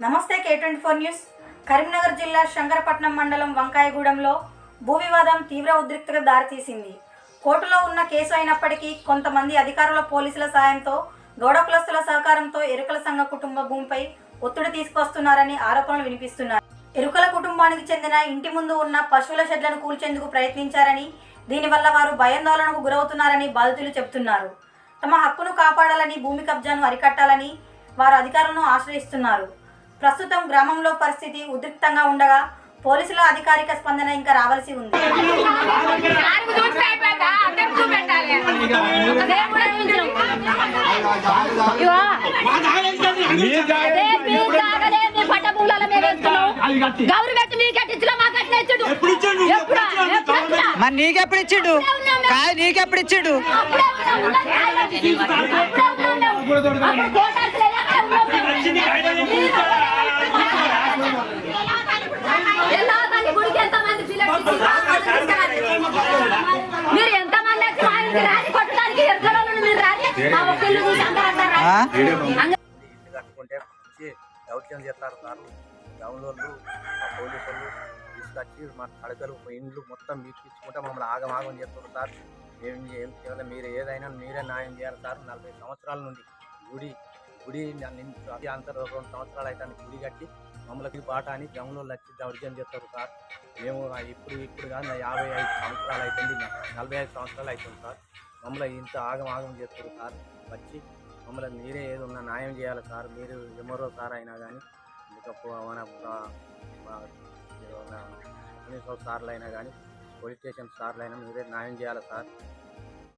నమస్తే K twenty four news. Karimnagar జిల్లా శంకరపట్నం మండలం వంకాయగూడెంలో భూ వివాదం తీవ్ర ఉద్రిక్తతకు దారితీసింది. కోర్టులో ఉన్న కేసు అయినప్పటికీ కొంతమంది అధికారుల పోలీసుల సాయంతో గౌడ కులస్తుల సహకారంతో ఎరుకల సంఘ కుటుంబ భూమిపై ఒత్తిడి తీసుకొస్తున్నారని ఆరోపణలు వినిపిస్తున్నాయి. ఎరుకల కుటుంబానికి చెందిన ఇంటి ముందు ఉన్న పశువుల షెడ్లను కూల్చేందుకు ప్రయత్నించారని దీనివల్ల వారు భయాందోళనకు గురవుతున్నారని బాధితులు చెబుతున్నారు. తమ హక్కును కాపాడాలని భూమి కబ్జాను అరికట్టాలని వారు అధికారులను ఆశ్రయిస్తున్నారు. ప్రస్తుతం గ్రామంలో పరిస్థితి ఉద్రిక్తంగా ఉండగా పోలీసుల అధికారిక స్పందన ఇంకా రావాల్సి ఉంది. నాలుగు చూసి అయిపోయిందా? అందరికి చూపెట్టాలి. అదే కూడా చూపించను. ఇగో, అదే మీ జాగలే, మీ పట్ట భూములలో మేము వేస్తున్నాం. గవర్నమెంట్ మీకు కట్టించలే, మాకు కట్టిన ఇచ్చుడు. ఎప్పుడా? ఎప్పుడు వచ్చినా? మరి నీకెప్పుడు ఇచ్చిండు కాదు నీకెప్పుడు ఇచ్చిండు అప్పుడే ఉన్నాం, ఉన్నాం. అప్పుడే ఉన్నాం. అప్పుడు కోటార్స్ లేదా? అక్కడే ఉన్నాం మేము. ఎలా దాని గుడికి ఎంతమంది పిల్లలు మీరు ఎంతమంది వచ్చి మా ఇంటికి రాని కొట్టడానికి ఎరకలలో మీరు రాని మా ఒక్క ఇల్లు కట్టుకుంటే వచ్చి దౌత్యం చేస్తారు సార్. గ్రౌండ్ వాళ్ళు పోలీసు వాళ్ళు తీసుకొచ్చి మా కడకలు మా ఇండ్లు మొత్తం మీకిచ్చుకుంటే మమ్మల్ని ఆగం ఆగం చేస్తారు సార్. మేము ఏం చేయాలి? మీరు ఏదైనా మీరే న్యాయం చేయాలి సార్. నలభై సంవత్సరాల నుండి గుడి గుడి అంతర్ రెండు సంవత్సరాలు అయితే గుడి కట్టి మమ్మల్ని పాట అని గ్రౌండ్ వచ్చి దౌర్జన్యం చేస్తారు సార్. మేము ఇప్పుడు ఇప్పుడు కానీ యాభై ఐదు సంవత్సరాలు అవుతుంది నలభై ఐదు సంవత్సరాలు అవుతుంది సార్. మమ్మల్ని ఇంత ఆగం ఆగం చేస్తారు సార్. వచ్చి మమ్మల్ని మీరే ఏదో ఉన్న న్యాయం చేయాలి సార్. మీరు ఎవరో సార్ అయినా కానీ ఇంకా పో- మన మన సార్లు అయినా కానీ పోలీస్ స్టేషన్ సార్లు అయినా మీరే న్యాయం చేయాలి సార్.